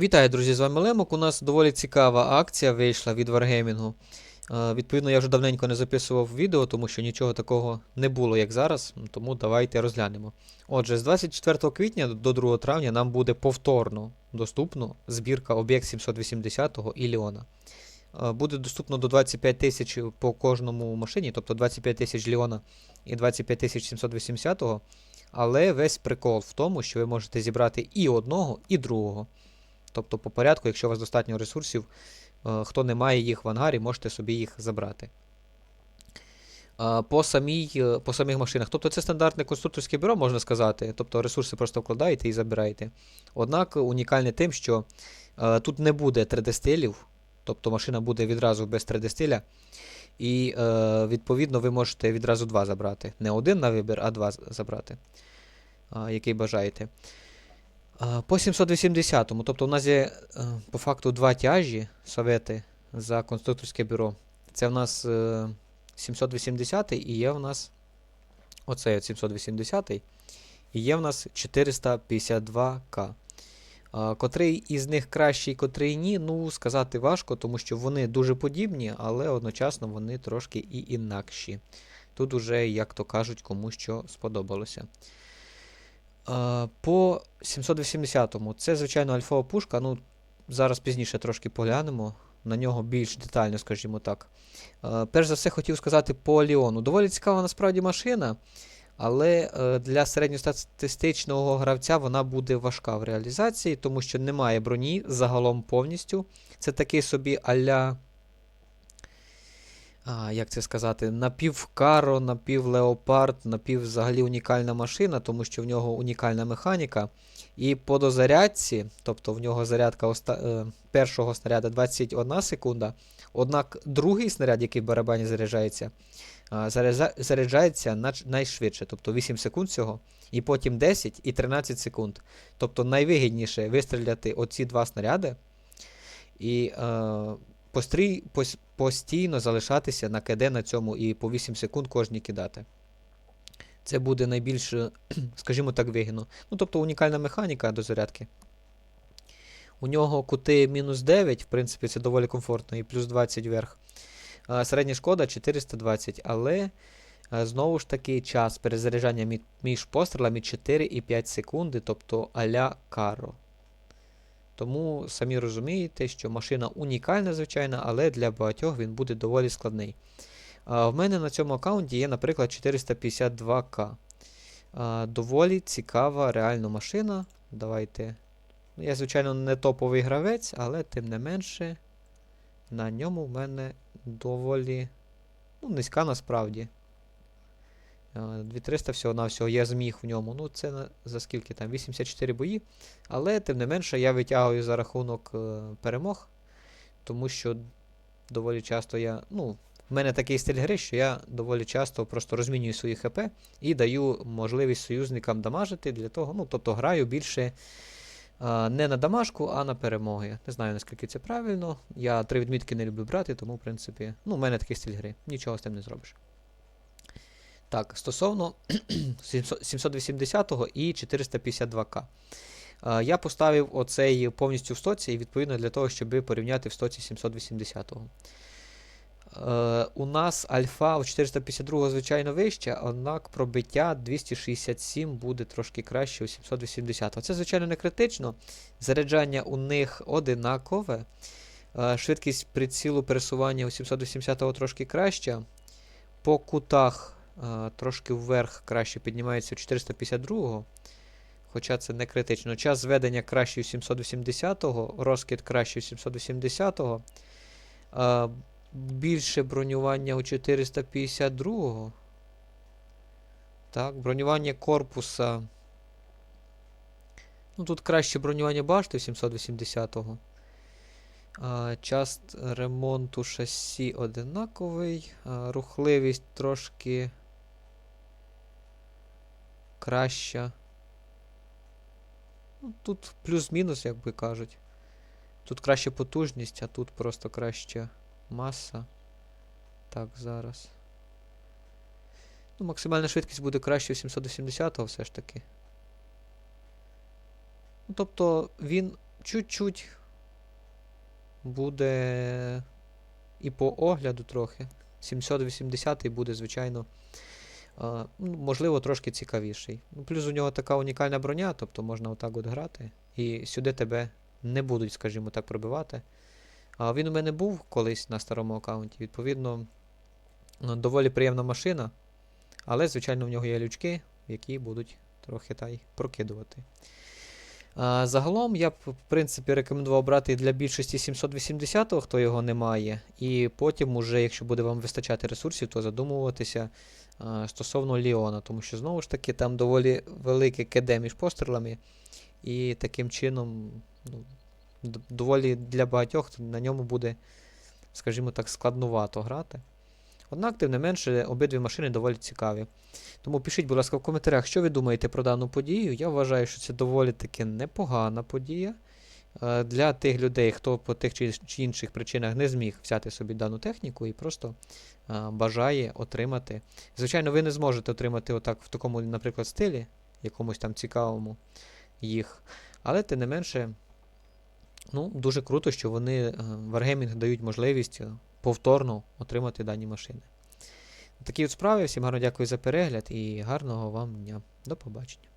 Вітаю, друзі, з вами Лемок. У нас доволі цікава акція вийшла від Wargaming. Е, Відповідно, я вже давненько не записував відео, тому що нічого такого не було, як зараз, тому давайте розглянемо. Отже, з 24 квітня до 2 травня нам буде повторно доступно збірка об'єкт 780 і Ліона. Е, Буде доступно до 25 тисяч по кожному машині, тобто 25 тисяч Ліона і 25 тисяч 780 але весь прикол в тому, що ви можете зібрати і одного, і другого. Тобто по порядку, якщо у вас достатньо ресурсів, е, хто не має їх в ангарі, можете собі їх забрати. Е, По, самій, е, по самих машинах. Тобто це стандартне конструкторське бюро, можна сказати. Тобто ресурси просто вкладаєте і забираєте. Однак унікальне тим, що е, тут не буде 3D-стилів, тобто машина буде відразу без 3D-стиля. І е, відповідно ви можете відразу два забрати. Не один на вибір, а два забрати, е, який бажаєте. Е, По 780-му, тобто у нас є е, по факту два тяжі совети за конструкторське бюро. Це в нас е, 780 і є в нас оцей от 780 і є в нас 452К. Котрий із них кращий, котрий ні, ну сказати важко, тому що вони дуже подібні, але одночасно вони трошки і інакші. Тут уже, як то кажуть, кому що сподобалося. А, по 780-му це, звичайно, альфова пушка. Ну, зараз пізніше трошки поглянемо на нього більш детально, скажімо так. Е, перш за все, хотів сказати по Ліону. Доволі цікава насправді машина, але е, для середньостатистичного гравця вона буде важка в реалізації, тому що немає броні загалом повністю. Це такий собі аля. А, як це сказати, напівкаро, напівлеопард, напів взагалі унікальна машина, тому що в нього унікальна механіка. І по дозарядці, тобто в нього зарядка оста... е, першого снаряда 21 секунда, однак другий снаряд, який в барабані заряджається, заряджається найшвидше, тобто 8 секунд всього, і потім 10 і 13 секунд. Тобто найвигідніше вистріляти оці два снаряди і е, пострій, пос, постійно залишатися на КД на цьому і по 8 секунд кожній кидати. Це буде найбільш, скажімо так, вигідно. Ну, тобто унікальна механіка до зарядки. У нього кути мінус 9, в принципі, це доволі комфортно, і плюс 20 вверх. Середня шкода 420, але знову ж таки час перезаряджання між пострілами 4 і 5 секунди, тобто аля каро. Тому самі розумієте, що машина унікальна, звичайно, але для багатьох він буде доволі складний. А, В мене на цьому аккаунті є, наприклад, 452К. А, Доволі цікава реально машина. Давайте. Я, звичайно, не топовий гравець, але тим не менше, на ньому в мене доволі ну, низька насправді. А, 2300 всього-навсього я зміг в ньому. Ну, це за скільки там? 84 бої. Але тим не менше я витягую за рахунок е, перемог, тому що доволі часто я. Ну, в мене такий стиль гри, що я доволі часто просто розмінюю свої ХП і даю можливість союзникам дамажити для того. Ну, тобто граю більше а, не на дамажку, а на перемоги. Не знаю, наскільки це правильно. Я три відмітки не люблю брати, тому, в принципі, ну, у мене такий стиль гри. Нічого з тим не зробиш. Так, стосовно 780 і 452К. Е, Я поставив оцей повністю в стоці, і відповідно для того, щоб порівняти в стоці 780-го. Е, у нас альфа у 452 звичайно вища, однак пробиття 267 буде трошки краще у 780-го. Це, звичайно, не критично. Заряджання у них одинакове. Е, швидкість прицілу пересування у 780 трошки краща. По кутах трошки вверх краще піднімається у 452. Хоча це не критично. Час зведення кращий у 780-го, розкид кращий у 780-го. Е, більше бронювання у 452-го. Так, бронювання корпуса. Ну, тут краще бронювання башти у 780-го. А, час ремонту шасі одинаковий. А, рухливість трошки краща. Ну, тут плюс-мінус, як би кажуть. Тут краща потужність, а тут просто краща маса. Так, зараз. Ну, максимальна швидкість буде краще 780-го все ж таки. Ну, тобто він чуть-чуть буде і по огляду трохи. 780-й буде, звичайно, можливо, трошки цікавіший. Ну, плюс у нього така унікальна броня, тобто можна отак от грати. І сюди тебе не будуть, скажімо так, пробивати. А він у мене був колись на старому аккаунті. Відповідно, ну, доволі приємна машина. Але, звичайно, в нього є лючки, які будуть трохи та й прокидувати. А, загалом я б, в принципі, рекомендував брати для більшості 780-го, хто його не має. І потім, уже, якщо буде вам вистачати ресурсів, то задумуватися стосовно Ліона, тому що знову ж таки там доволі велике КД між пострілами. І таким чином, ну, доволі для багатьох на ньому буде, скажімо так, складнувато грати. Однак, тим не менше, обидві машини доволі цікаві. Тому пишіть, будь ласка, в коментарях, що ви думаєте про дану подію. Я вважаю, що це доволі таки непогана подія. Е, Для тих людей, хто по тих чи інших причинах не зміг взяти собі дану техніку і просто е, бажає отримати. Звичайно, ви не зможете отримати отак в такому, наприклад, стилі, якомусь там цікавому їх. Але тим не менше, ну, дуже круто, що вони е, Wargaming дають можливість повторно отримати дані машини. Такі от справи. Всім гарно дякую за перегляд і гарного вам дня. До побачення.